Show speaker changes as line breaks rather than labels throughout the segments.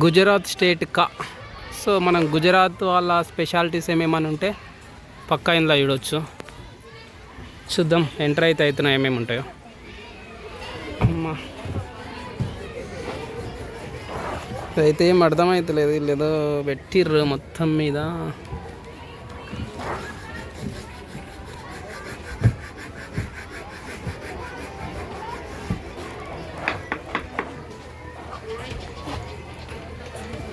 Gujarat state కా. So మనం గుజరాత్ వాళ్ళ స్పెషాలిటీస్ ఏమేమని ఉంటే పక్కా ఇందులో చూడొచ్చు. చూద్దాం ఎంటర్ అయితే అవుతున్నాయి ఏమేమి ఉంటాయో. అమ్మా. అయితే ఏం అర్థమవుతలేదు వీళ్ళు ఏదో పెట్టిర్రు మొత్తం మీద.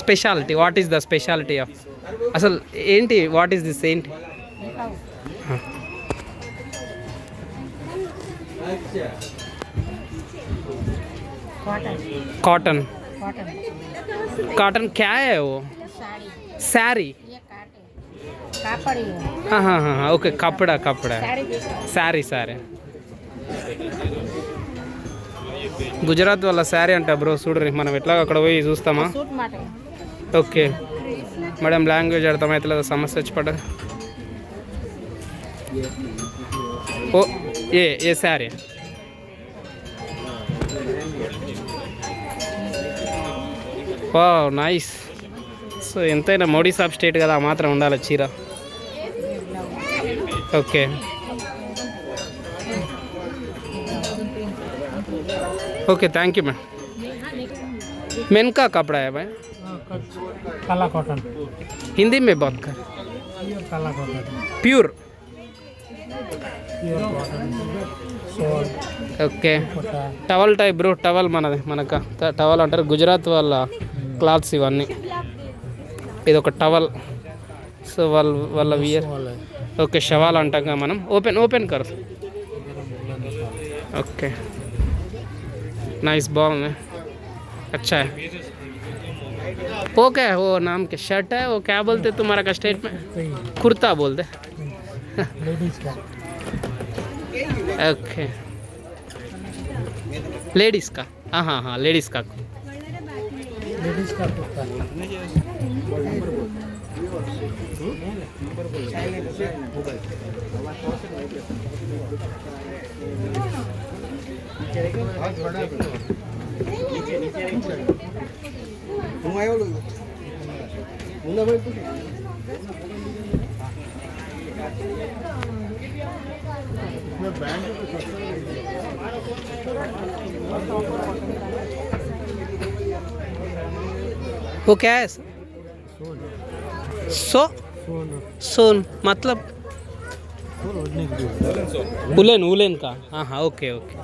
speciality what is the speciality of అసలు ఏంటి వాట్ ఈస్ దిస్ ఏంటి
कॉटन
కాటన్
कॉटन
కాటన్ క్యా है वो
साड़ी
శారీ
ये काटे कापड़ ही है
ఓకే కప్పడా కప్పడా
साड़ी देखो
శారీ శారీ గుజరాత్ వాళ్ళ శారీ అంట బ్రో చూడరి మనం ఎట్లా అక్కడ పోయి చూస్తామా? ఓకే. మేడం లాంగ్వేజ్ అర్థమవుతలేదు సమస్య వచ్చి పడ ఓ ఏ ఏ శారీ? వా నైస్. సో ఎంతైనా మోడీ సాబ్ స్టేట్ కదా మాత్రం ఉండాలి చీర. Okay. Okay thank you ma'am main का कपड़ा है भाई
काला कॉटन
हिंदी में बात कर
प्योर काला cotton
pure
pure cotton soul
okay
Kota
towel type bro towel మనది మనక ట- టవల్ అంటారు గుజరాత్ వాళ్ళ క్లాత్స్ ఇవన్నీ ఇది ఒక టవల్ సో వాళ్ళ వాళ్ళ వియర్
सोल है
ఓకే షవాల్ అంటాం కదా మనం ఓపెన్ ఓపెన్ కర్ ఓకే नाइस बॉल में। अच्छा है। वो क्या है? वो नाम के शर्ट है? वो क्या बोलते तुम्हारा का स्टेट में कुर्ता
बोल दे
ओके लेडीज़ का। हाँ हाँ हाँ लेडीज़ का
लेडीज़ का।
वो क्या है? सो
सोन
सोन मतलब उलेन उलेन का। हाँ हाँ ओके ओके।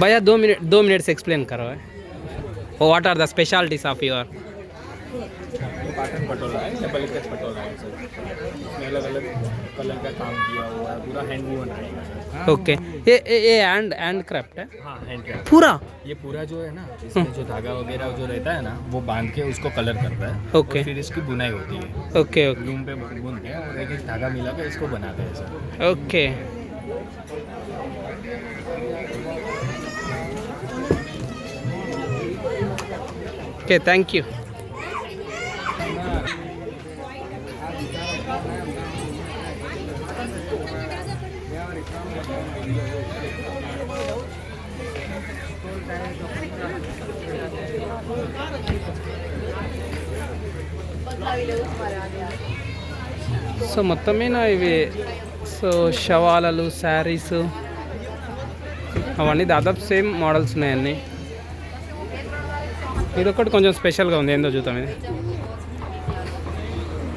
भैया दो मिनट दो मिनट से एक्सप्लेन करो है। What are the specialities of
your cotton Patola है डबल पटोला है अलग अलग कलर का काम किया हुआ है पूरा हैंड वूवन
ओके ये ये ये हैंड हैंड क्राफ्ट है?
हाँ हैंड क्राफ्ट
पूरा?
ये पूरा जो है ना इसमें जो धागा वगैरह जो रहता है ना वो बाँध के उसको कलर करता है
ओके।
फिर इसकी बुनाई होती है।
ओके ओके
लूम पे बुनते हैं और एक एक धागा मिला के इसको बनाते हैं sir
okay okay thank you so మొత్తం మీద ఇవి? సో షవాలలు శారీస్ అవన్నీ దాదాపు సేమ్ మోడల్స్ ఉన్నాయన్నీ ఇది ఒకటి కొంచెం స్పెషల్గా ఉంది ఏందో చూద్దాం ఇది.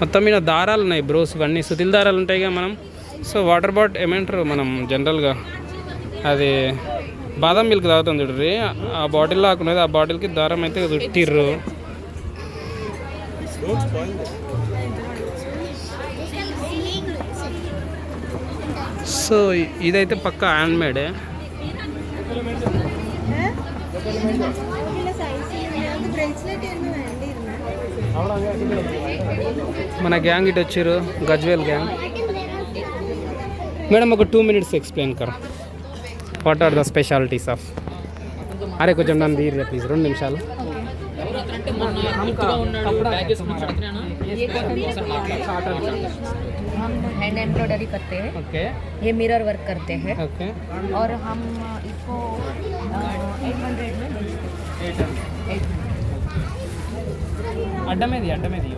మొత్తం మీద దారాలు ఉన్నాయి బ్రోస్ ఇవన్నీ. సుతిల్ దారాలు ఉంటాయిగా మనం. సో వాటర్ బాటిల్ ఏమంటారు మనం జనరల్గా? అది బాదం మిల్క్ తాగుతాం చూడరి ఆ బాటిల్ లాక్కున్నది ఆ బాటిల్కి దారం అయితే చుట్టిర్రు సో ఇదైతే పక్క హ్యాండ్ మేడే మన గ్యాంగ్ ఇటు వచ్చారు గజ్వేల్ గ్యాంగ్ మేడం ఒక టూ మినిట్స్ ఎక్స్ప్లెయిన్ కర్. What are the specialities of అరే కొంచెం నన్ను తీరు ప్లీజ్ రెండు నిమిషాలు.
हम हैंड एम्ब्रॉयडरी करते हैं
ఓకే
ये मिरर वर्क करते हैं
ఓకే
और हम इसको एट हंड्रेड में बेचते हैं एट
అడ్డమేది అడ్డమేది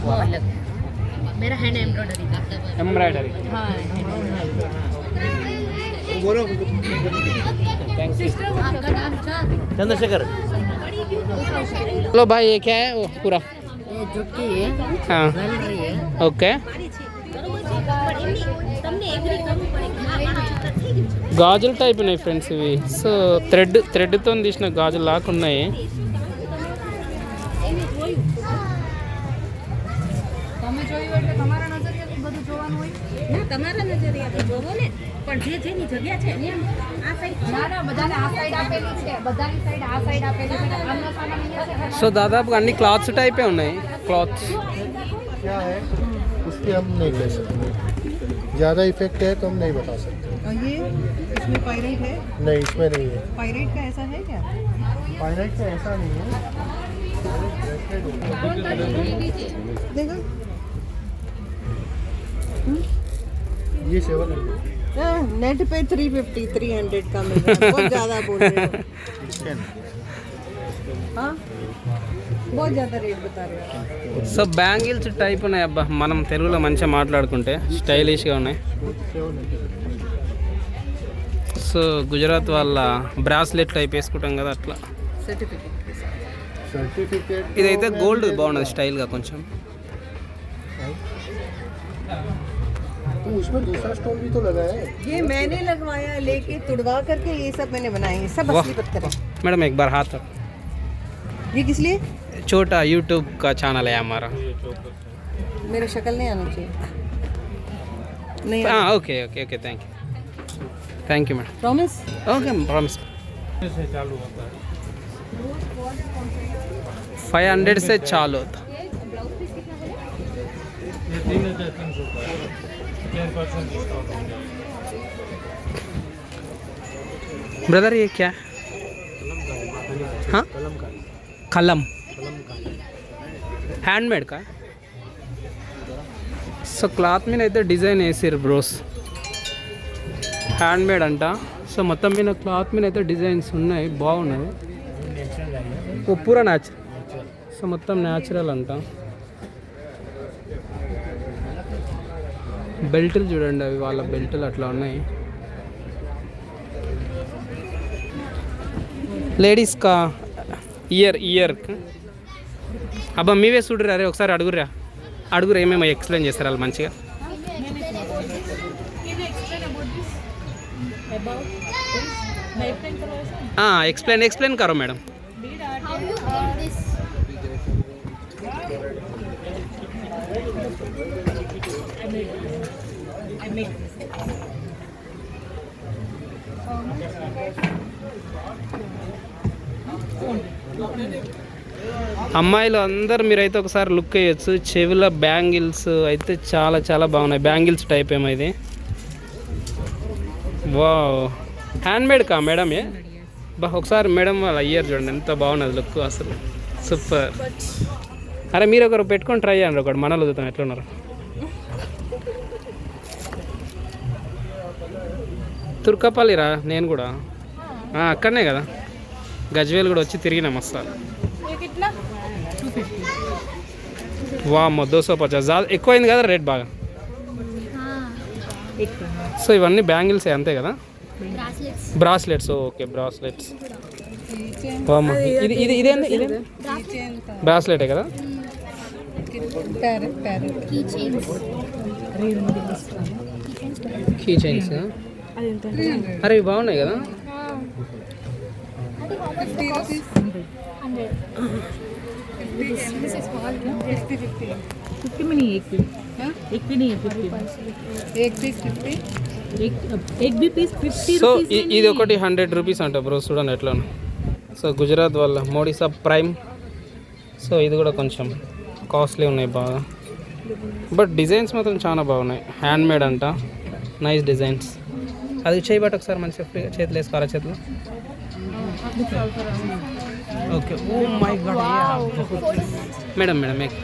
वो अलग मेरा हैंड एम्ब्रॉयडरी का
ఎంబ్రాయిడరీ
हाँ आपका नाम क्या
चंद्रशेखर
हेलो भाई ये क्या है वो पूरा
ये जुटकी है
हाँ
ज्वेलरी है
ఓకే గాజుల టైప్ ఉన్నాయి ఫ్రెండ్స్ ఇవి సో థ్రెడ్ థ్రెడ్తో తీసిన గాజులు లాగా ఉన్నాయి
ના તમારા જોવો ને પણ જે જેની જગ્યા છે એમ આ સાઈડ ના ના બધાને આ સાઈડ આપેલી છે બધાની સાઈડ આ સાઈડ આપેલી છે આમનો સામાન અહીંયા છે
સો દાદા क्लॉथ्स टाइप है उन्हें क्लॉथ
क्या है? उसकी हम नहीं ले सकते। ज़्यादा इफ़ेक्ट है तो हम नहीं बता सकते।
ये इसमें पायरेट है?
नहीं इसमें नहीं है।
पायरेट का ऐसा है क्या?
पायरेट का ऐसा नहीं है।
देखो?
ये सेवन हंड्रेड
नेट पे थ्री फिफ्टी थ्री हंड्रेड का मिल रहा है बहुत ज़्यादा बोल रहे हो हाँ बहुत ज़्यादा रेट बता रहे हो
సో బ్యాంగిల్స్ టైప్ ఉన్నాయి అబ్బా మనం తెలుగులో మంచిగా మాట్లాడుకుంటే స్టైలిష్గా ఉన్నాయి సో గుజరాత్ వాళ్ళ బ్రాస్లెట్ టైప్ వేసుకుంటాం కదా అట్లా
सर्टिफिकेट
सर्टिफिकेट
ఇదైతే గోల్డ్ బాగున్నది స్టైల్గా కొంచెం
उसमें दूसरा स्टोन भी तो लगा है।
ये मैंने लगवाया लेके तुड़वा करके ये सब मैंने बनाए हैं सब असली पत्थर है।
मैडम एक बार हाथ
ये किस लिए?
छोटा यूट्यूब का चैनल है हमारा।
मेरा शक्ल नहीं आना चाहिए। नहीं
हाँ okay okay okay thank you thank you madam
promise
okay promise five hundred से चालू होता। ब्रदर ये क्या है हाँ कलम హ్యాండ్మేడ్ కా సో క్లాత్ మీద అయితే డిజైన్ వేసారు బ్రోస్ హ్యాండ్మేడ్ అంట సో మొత్తం మీద క్లాత్ మీద అయితే డిజైన్స్ ఉన్నాయి బాగున్నాయి ఓ పూరా న్యాచురల్ సో మొత్తం న్యాచురల్ అంట బెల్ట్లు చూడండి అవి వాళ్ళ బెల్ట్లు అట్లా ఉన్నాయి. లేడీస్ కా? ఇయర్ ఇయర్ అబ్బా మీవే చూడరా అరే ఒకసారి అడుగురా అడుగురు ఏమేమో ఎక్స్ప్లెయిన్ చేస్తారు వాళ్ళు మంచిగా. ఎక్స్ప్లెయిన్ ఎక్స్ప్లెయిన్ కరో మేడం. అమ్మాయిలు అందరు మీరైతే ఒకసారి లుక్ వేయచ్చు. చెవిలో బ్యాంగిల్స్ అయితే చాలా చాలా బాగున్నాయి. బ్యాంగిల్స్ టైప్ ఏమో ఇది. వా హ్యాండ్మేడ్ కా మేడం ఏ? బా ఒకసారి మేడం వాళ్ళు అయ్యారు చూడండి. ఎంత బాగున్నది లుక్ అసలు. సూపర్. అరే మీరు ఒకరు పెట్టుకొని ట్రై చేయండి ఒకటి. మనలో చూద్దాం ఎట్లున్నారు. తుర్కపల్లిరా? నేను కూడా. అక్కడనే కదా. గజ్వేల్ కూడా వచ్చి తిరిగినాం వస్తా వామ్మ దోసో పచాస్ ఎక్కువైంది కదా రేట్ బాగా? సో ఇవన్నీ బ్యాంగిల్స్ అంతే కదా? బ్రాస్లెట్స్. Okay bracelets. ఇది ఇది ఇదేంది? ఇది బ్రాస్లెటే కదా? కీ చైన్స్ అరే బాగున్నాయి కదా?
फिफ्टी में नहीं एक पीस एक भी नहीं है फिफ्टी
एक पीस फिफ्टी
एक एक भी पीस फिफ्टी
సో ఇ- ఇది ఒకటి హండ్రెడ్ రూపీస్ అంట బ్రో చూడండి ఎట్లా సో గుజరాత్ వల్ల మోడీ సబ్ ప్రైమ్ సో ఇది కూడా కొంచెం కాస్ట్లీ ఉన్నాయి బాగా బట్ డిజైన్స్ మాత్రం చాలా బాగున్నాయి హ్యాండ్ మేడ్ అంట నైస్ డిజైన్స్ అది చేయబట్టి ఒకసారి మంచిగా ఫ్రీగా చేతులు వేసుకోవాలా చేతులు Okay oh my god madam madam make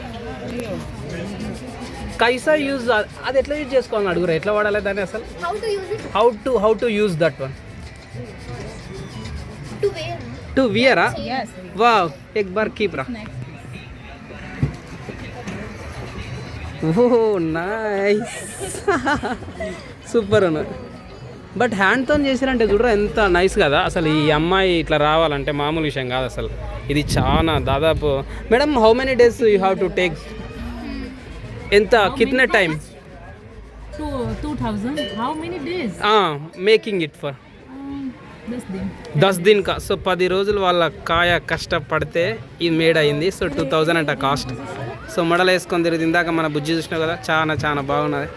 కైసా use అది ఎట్లా యూజ్ చేసుకోవాలని అడుగురా ఎట్లా వాడాలి దాన్ని అసలు
How to use it?
How to how to use that one
To wear.
To వియరా wow ఎక్ బార్ కీప్ రా ఓ నైస్ సూపర్ అన్న బట్ హ్యాండ్తో చేసారంటే చూడరా ఎంత నైస్ కదా. అసలు ఈ అమ్మాయి ఇట్లా రావాలంటే మామూలు విషయం కాదు అసలు. ఇది చాలా దాదాపు madam how many days you have to take ఎంత? కిత్న టైం? మేకింగ్ ఇట్ ఫర్ దస్ దిన్ కా సో పది రోజులు వాళ్ళ కాయ కష్టపడితే ఇది మేడ్ అయింది సో టూ థౌజండ్ అంట కాస్ట్ సో మోడల్ వేసుకొని తిరిగి ఇందాక మన బుజ్జి చూసినావు కదా చాలా చాలా బాగున్నది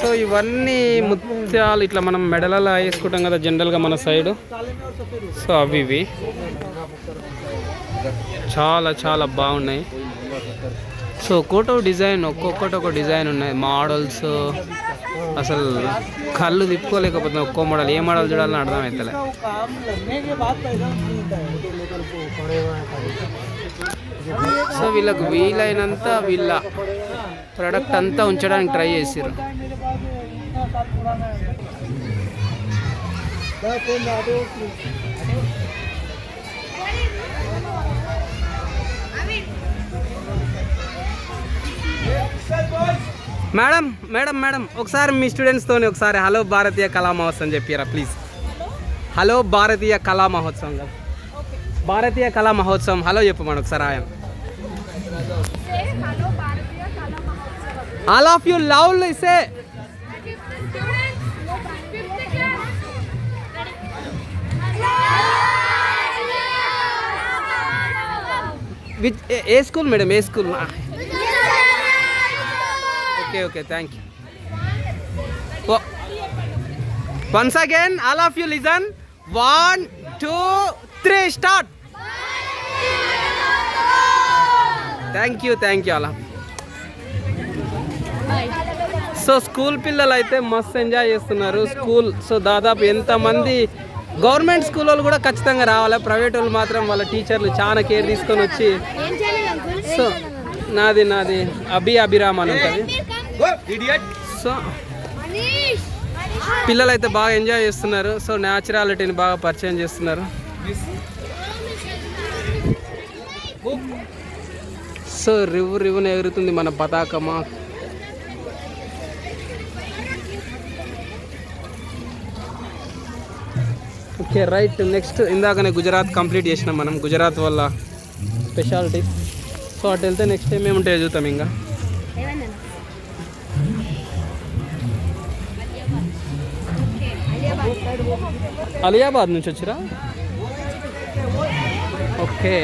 సో ఇవన్నీ ముత్యాలు ఇట్లా మనం మెడలలో వేసుకుంటాం కదా జనరల్గా మన సైడ్ సో అవి ఇవి. చాలా చాలా బాగున్నాయి. సో ఒక్కోటో డిజైన్ ఒక్కొక్కటి ఒక డిజైన్ ఉన్నాయి. మోడల్స్ అసలు కళ్ళు తిప్పుకోలేకపోతున్నాం ఒక్కో మోడల్. ఏ మోడల్ చూడాలని అర్థం అవుతలే సో వీళ్ళకు వీలైనంత వీళ్ళ ప్రోడక్ట్ అంతా ఉంచడానికి ట్రై చేసారు మేడం మేడం మేడం ఒకసారి మీ స్టూడెంట్స్తోని ఒకసారి హలో భారతీయ కళా మహోత్సవం చెప్పారా ప్లీజ్ హలో భారతీయ కళా మహోత్సవం కదా. భారతీయ కళా మహోత్సవం హలో చెప్పు మనం ఒకసారి ఆయన ఆల్ ఆఫ్ యూ లవ్ ఇసే
Students,
విచ్ ఏ school madam A school okay okay thank you once again all of you listen one two three start thank you thank you అలా సో స్కూల్ పిల్లలు అయితే మస్తు ఎంజాయ్ చేస్తున్నారు. School so దాదాపు ఎంతమంది government school వాళ్ళు కూడా ఖచ్చితంగా రావాలి. ప్రైవేట్ వాళ్ళు మాత్రం వాళ్ళ టీచర్లు చాలా కేర్ తీసుకొని వచ్చి. సో నాది నాది అభి అభిరామ్ అని ఉంటుంది. సో పిల్లలు అయితే బాగా ఎంజాయ్ చేస్తున్నారు. సో న్యాచురాలిటీని బాగా పరిచయం చేస్తున్నారు. సో రివ్వు రివ్వున ఎగురుతుంది మన పతాకమా ఓకే రైట్. నెక్స్ట్ ఇందాకనే గుజరాత్ కంప్లీట్ చేసినాం మనం. గుజరాత్ వల్ల స్పెషాలిటీ. సో అటు వెళ్తే నెక్స్ట్ టైం ఏముంటాయో చూద్దాం ఇంకా. అలియాబాద్ నుంచి వచ్చిరా? ఓకే.